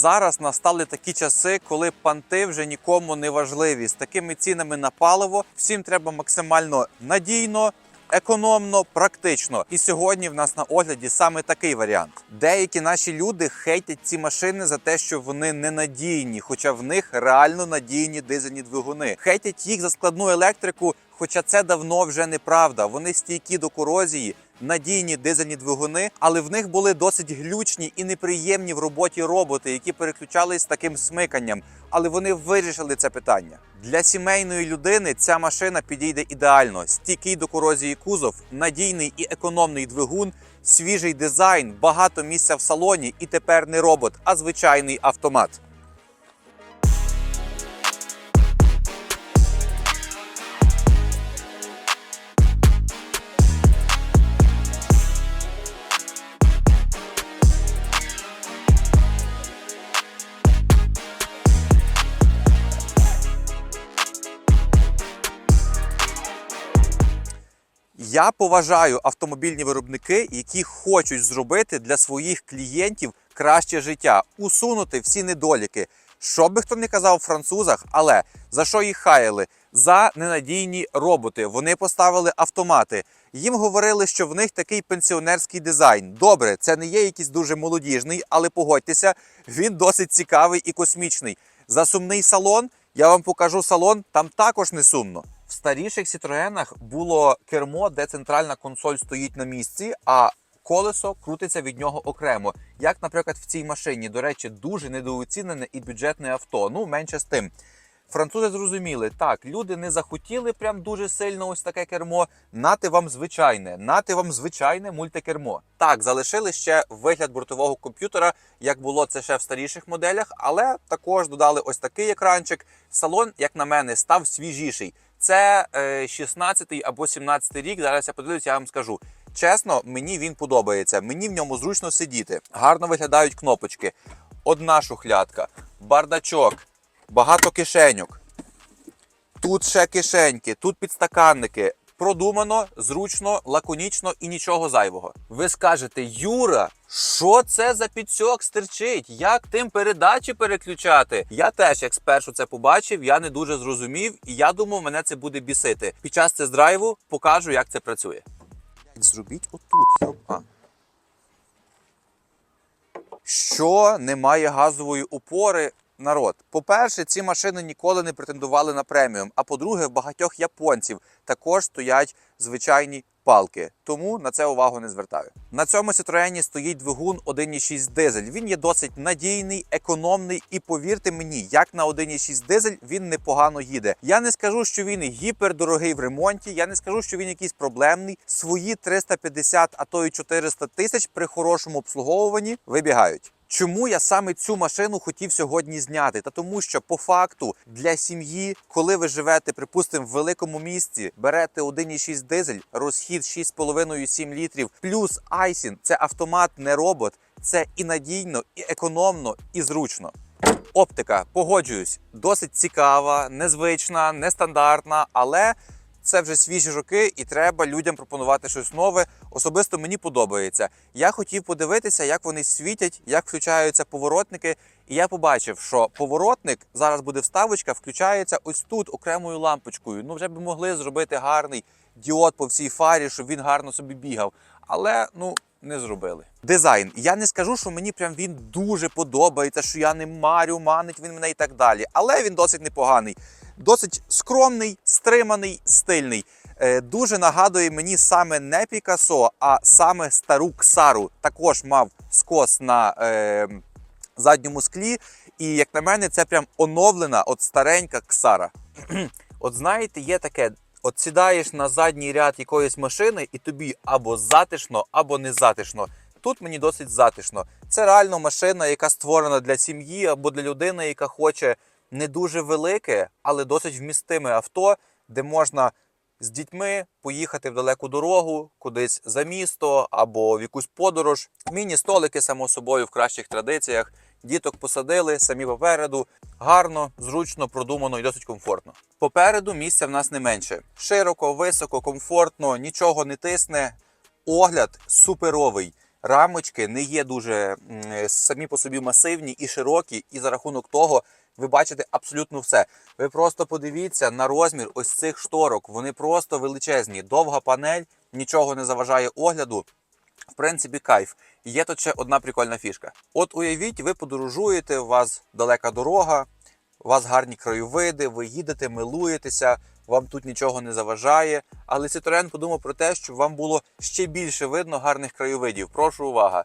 Зараз настали такі часи, коли панти вже нікому не важливі. З такими цінами на паливо всім треба максимально надійно. Економно, практично, і сьогодні в нас на огляді саме такий варіант. Деякі наші люди хейтять ці машини за те, що вони ненадійні, хоча в них реально надійні дизельні двигуни. Хейтять їх за складну електрику, хоча це давно вже неправда. Вони стійкі до корозії, надійні дизельні двигуни, але в них були досить глючні і неприємні в роботі роботи, які переключались таким смиканням. Але вони вирішили це питання. Для сімейної людини ця машина підійде ідеально. Стійкий до корозії кузов, надійний і економний двигун, свіжий дизайн, багато місця в салоні і тепер не робот, а звичайний автомат. Я поважаю автомобільні виробники, які хочуть зробити для своїх клієнтів краще життя, усунути всі недоліки. Що би хто не казав французах, але за що їх хаяли? За ненадійні роботи. Вони поставили автомати. Їм говорили, що в них такий пенсіонерський дизайн. Добре, це не є якийсь дуже молодіжний, але погодьтеся, він досить цікавий і космічний. За сумний салон я вам покажу салон, там також не сумно. Старіших Citroenах було кермо, де центральна консоль стоїть на місці, а колесо крутиться від нього окремо. Як, наприклад, в цій машині, до речі, дуже недооцінене і бюджетне авто. Ну, менше з тим. Французи зрозуміли, так, люди не захотіли прям дуже сильно ось таке кермо. Нати вам звичайне, нати вам звичайне мультикермо. Так, залишили ще вигляд бортового комп'ютера, як було це ще в старіших моделях, але також додали ось такий екранчик. Салон, як на мене, став свіжіший. Це е, 16-й або 17-й рік. Зараз я подивлюсь, я вам скажу. Чесно, мені він подобається. Мені в ньому зручно сидіти. Гарно виглядають кнопочки. Одна шухлядка, бардачок, багато кишеньок. Тут ще кишеньки, тут підстаканники. Продумано, зручно, лаконічно і нічого зайвого. Ви скажете, Юра, що це за підсьок стирчить? Як тим передачі переключати? Я теж, як спершу це побачив, я не дуже зрозумів, і я думав, мене це буде бісити. Під час тест-драйву покажу, як це працює. Зробіть отут. А. Що немає газової опори? Народ, по-перше, ці машини ніколи не претендували на преміум. А по-друге, в багатьох японців також стоять звичайні палки. Тому на це увагу не звертаю. На цьому Citroen стоїть двигун 1.6 дизель. Він є досить надійний, економний, і повірте мені, як на 1.6 дизель він непогано їде. Я не скажу, що він гіпердорогий в ремонті. Я не скажу, що він якийсь проблемний. Свої 350, а то й 400 тисяч при хорошому обслуговуванні вибігають. Чому я саме цю машину хотів сьогодні зняти? Та тому, що по факту для сім'ї, коли ви живете, припустимо, в великому місті, берете 1,6 дизель, розхід 6,5-7 літрів, плюс Айсін це автомат, не робот. Це і надійно, і економно, і зручно. Оптика, погоджуюсь, досить цікава, незвична, нестандартна, але це вже свіжі роки, і треба людям пропонувати щось нове. Особисто мені подобається. Я хотів подивитися, як вони світять, як включаються поворотники. І я побачив, що поворотник зараз буде вставочка, включається ось тут окремою лампочкою. Ну вже би могли зробити гарний діод по всій фарі, щоб він гарно собі бігав. Але ну не зробили. Дизайн. Я не скажу, що мені прям він дуже подобається, що я не марю, манить він мене і так далі. Але він досить непоганий. Досить скромний, стриманий, стильний. Е, Дуже нагадує мені саме не Пікасо, а саме стару Ксару. Також мав скос на е, задньому склі. І як на мене, це прям оновлена, от старенька Ксара. от знаєте, є таке. От сідаєш на задній ряд якоїсь машини, і тобі або затишно, або не затишно. Тут мені досить затишно. Це реально машина, яка створена для сім'ї або для людини, яка хоче не дуже велике, але досить вмістиме авто, де можна з дітьми поїхати в далеку дорогу, кудись за місто або в якусь подорож. Міні-столики, само собою, в кращих традиціях. Діток посадили самі попереду. Гарно, зручно, продумано і досить комфортно. Попереду місця в нас не менше. Широко, високо, комфортно, нічого не тисне. Огляд суперовий. рамочки не є дуже самі по собі масивні і широкі, і за рахунок того ви бачите абсолютно все. Ви просто подивіться на розмір ось цих шторок. Вони просто величезні. Довга панель, нічого не заважає огляду. В принципі, кайф. Є тут ще одна прикольна фішка. От уявіть, ви подорожуєте, у вас далека дорога, у вас гарні краєвиди, ви їдете, милуєтеся, вам тут нічого не заважає. Але Citroen подумав про те, щоб вам було ще більше видно гарних краєвидів. Прошу увага.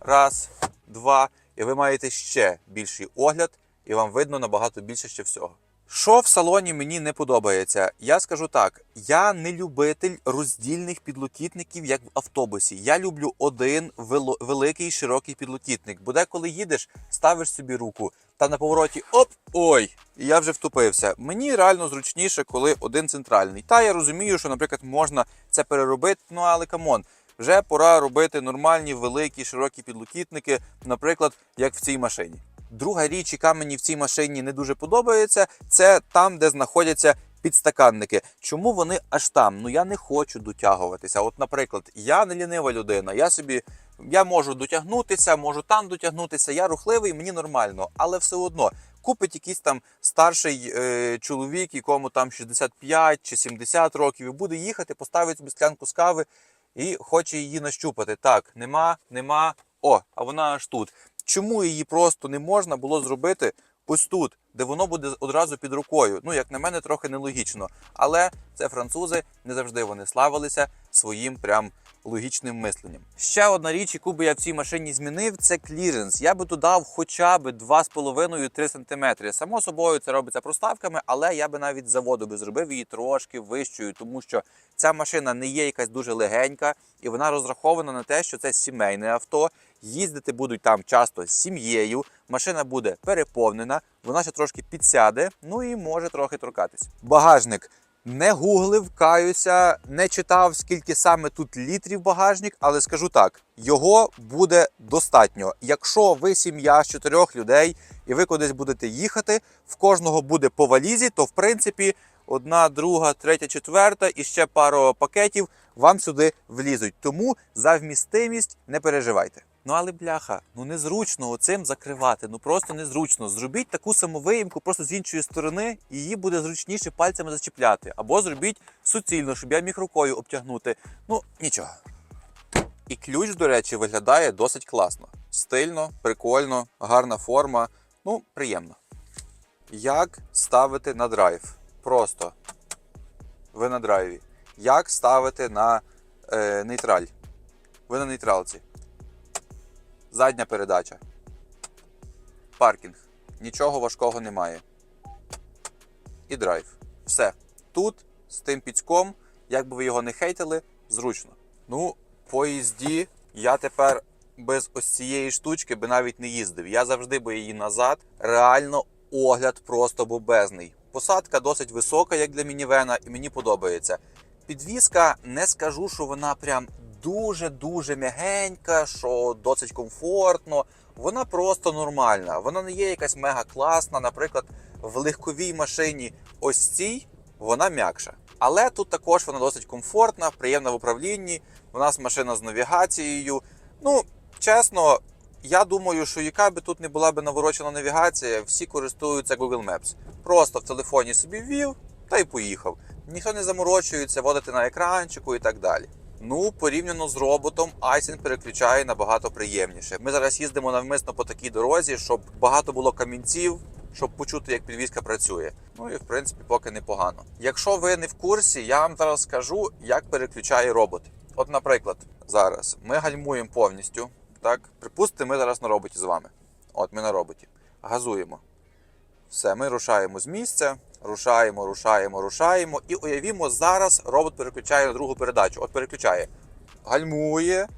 Раз, два, і ви маєте ще більший огляд, і вам видно набагато більше ще всього. Що в салоні мені не подобається? Я скажу так: я не любитель роздільних підлокітників, як в автобусі. Я люблю один великий широкий підлокітник. Бо деколи їдеш, ставиш собі руку, та на повороті оп, ой, і я вже втупився. Мені реально зручніше, коли один центральний. Та я розумію, що, наприклад, можна це переробити, ну але камон. Вже пора робити нормальні великі широкі підлокітники, наприклад, як в цій машині. Друга річ, яка мені в цій машині не дуже подобається, це там, де знаходяться підстаканники. Чому вони аж там? Ну я не хочу дотягуватися. От, наприклад, я не лінива людина, я собі. Я можу дотягнутися, можу там дотягнутися. Я рухливий, мені нормально, але все одно купить якийсь там старший е, чоловік, якому там 65 чи 70 років, і буде їхати, поставить собі склянку з кави і хоче її нащупати. Так, нема, нема. О, а вона аж тут. Чому її просто не можна було зробити ось тут, де воно буде одразу під рукою? Ну, як на мене, трохи нелогічно. Але це французи не завжди вони славилися своїм прям логічним мисленням. Ще одна річ, яку би я в цій машині змінив, це кліренс. Я би додав хоча б 2,5-3 см. Само собою це робиться проставками, але я би навіть заводу би зробив її трошки вищою, тому що ця машина не є якась дуже легенька, і вона розрахована на те, що це сімейне авто. Їздити будуть там часто з сім'єю. Машина буде переповнена, вона ще трошки підсяде, ну і може трохи торкатись. Багажник. Не гуглив, каюся, не читав, скільки саме тут літрів багажник, але скажу так: його буде достатньо. Якщо ви сім'я з чотирьох людей і ви кудись будете їхати, в кожного буде по валізі, то в принципі одна, друга, третя, четверта і ще пару пакетів вам сюди влізуть. Тому за вмістимість не переживайте. Ну але бляха, ну незручно оцим закривати. Ну просто незручно. Зробіть таку саму виїмку просто з іншої сторони, і її буде зручніше пальцями зачіпляти. Або зробіть суцільно, щоб я міг рукою обтягнути. Ну нічого. І ключ, до речі, виглядає досить класно. Стильно, прикольно, гарна форма. Ну, приємно. Як ставити на драйв? Просто. Ви на драйві. Як ставити на е, нейтраль? Ви на нейтралці. Задня передача. Паркінг. Нічого важкого немає. І драйв. Все. Тут з тим піцьком, як би ви його не хейтили, зручно. Ну, по їзді я тепер без ось цієї штучки би навіть не їздив. Я завжди би її назад. Реально огляд просто бобезний. Посадка досить висока, як для мінівена, і мені подобається. Підвізка не скажу, що вона прям дуже-дуже м'ягенька, що досить комфортно. Вона просто нормальна. Вона не є якась мега класна. Наприклад, в легковій машині ось цій вона м'якша. Але тут також вона досить комфортна, приємна в управлінні. У нас машина з навігацією. Ну, чесно, я думаю, що яка би тут не була би наворочена навігація, всі користуються Google Maps. Просто в телефоні собі ввів та й поїхав. Ніхто не заморочується водити на екранчику і так далі. Ну, порівняно з роботом, Айсен переключає набагато приємніше. Ми зараз їздимо навмисно по такій дорозі, щоб багато було камінців, щоб почути, як підвізка працює. Ну і в принципі поки непогано. Якщо ви не в курсі, я вам зараз скажу, як переключає робот. От, наприклад, зараз ми гальмуємо повністю. Так, припустимо, ми зараз на роботі з вами. От ми на роботі. Газуємо. Все, ми рушаємо з місця, рушаємо, рушаємо, рушаємо. І уявімо, зараз робот переключає на другу передачу. От переключає, гальмує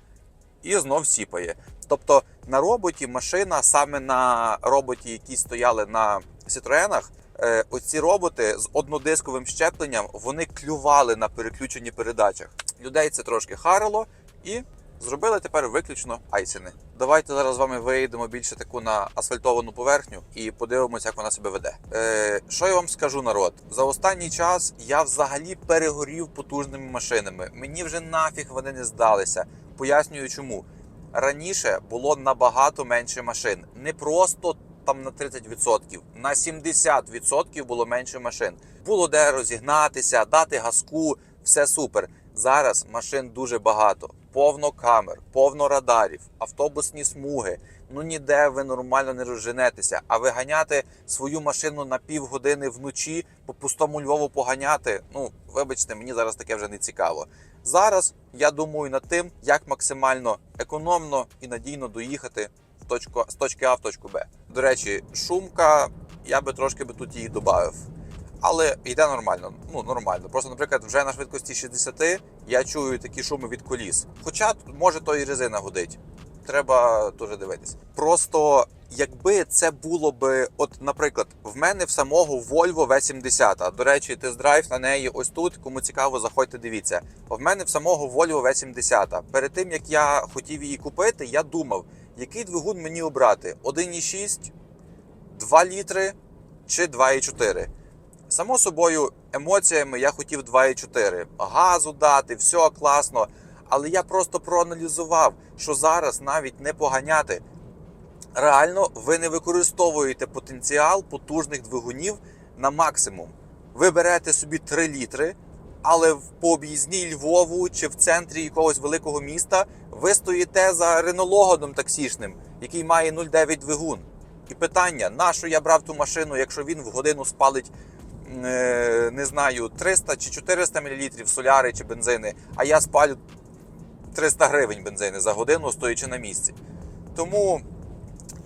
і знов сіпає. Тобто на роботі машина, саме на роботі, які стояли на Citroenах, е, оці роботи з однодисковим щепленням вони клювали на переключенні передачах. Людей це трошки харило і зробили тепер виключно айсени. Давайте зараз з вами виїдемо більше таку на асфальтовану поверхню і подивимося, як вона себе веде. Е, що я вам скажу, народ? За останній час я взагалі перегорів потужними машинами. Мені вже нафіг вони не здалися. Пояснюю, чому. Раніше було набагато менше машин. Не просто там на 30%, на 70% було менше машин. Було де розігнатися, дати газку, все супер. Зараз машин дуже багато, повно камер, повно радарів, автобусні смуги. Ну ніде ви нормально не розженетеся. А виганяти свою машину на півгодини вночі по пустому Львову поганяти. Ну вибачте, мені зараз таке вже не цікаво. Зараз я думаю над тим, як максимально економно і надійно доїхати в точку з точки А в точку Б. До речі, шумка, я би трошки би тут її додав. Але йде нормально. Ну нормально. Просто, наприклад, вже на швидкості 60 я чую такі шуми від коліс. Хоча може то і резина гудить. Треба дуже дивитися. Просто якби це було би, от, наприклад, в мене в самого Volvo V70. До речі, тест-драйв на неї ось тут. Кому цікаво, заходьте, дивіться. В мене в самого Volvo V70. Перед тим як я хотів її купити, я думав, який двигун мені обрати: 1,6, 2 літри чи 2,4. Само собою, емоціями я хотів 2,4. Газу дати, все класно. Але я просто проаналізував, що зараз навіть не поганяти. Реально, ви не використовуєте потенціал потужних двигунів на максимум. Ви берете собі 3 літри, але в по Львову чи в центрі якогось великого міста ви стоїте за ренологодом таксішним, який має 0,9 двигун. І питання: на що я брав ту машину, якщо він в годину спалить не знаю, 300 чи 400 мл соляри чи бензини, а я спалю 300 гривень бензини за годину, стоячи на місці. Тому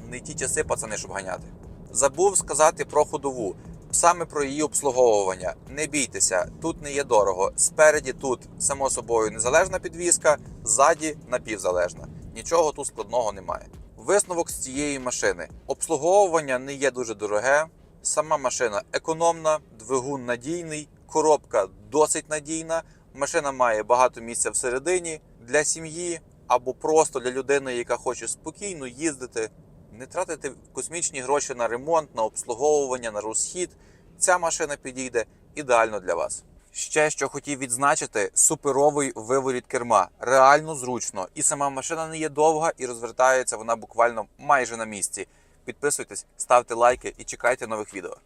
не ті часи, пацани, щоб ганяти. Забув сказати про ходову, саме про її обслуговування. Не бійтеся, тут не є дорого. Спереді тут, само собою, незалежна підвізка, ззаді напівзалежна. Нічого тут складного немає. Висновок з цієї машини: обслуговування не є дуже дороге. Сама машина економна, двигун надійний, коробка досить надійна. Машина має багато місця всередині для сім'ї або просто для людини, яка хоче спокійно їздити, не тратити космічні гроші на ремонт, на обслуговування, на розхід. Ця машина підійде ідеально для вас. Ще що хотів відзначити: суперовий виворіт керма. Реально зручно. І сама машина не є довга і розвертається вона буквально майже на місці. Підписуйтесь, ставте лайки і чекайте нових відео.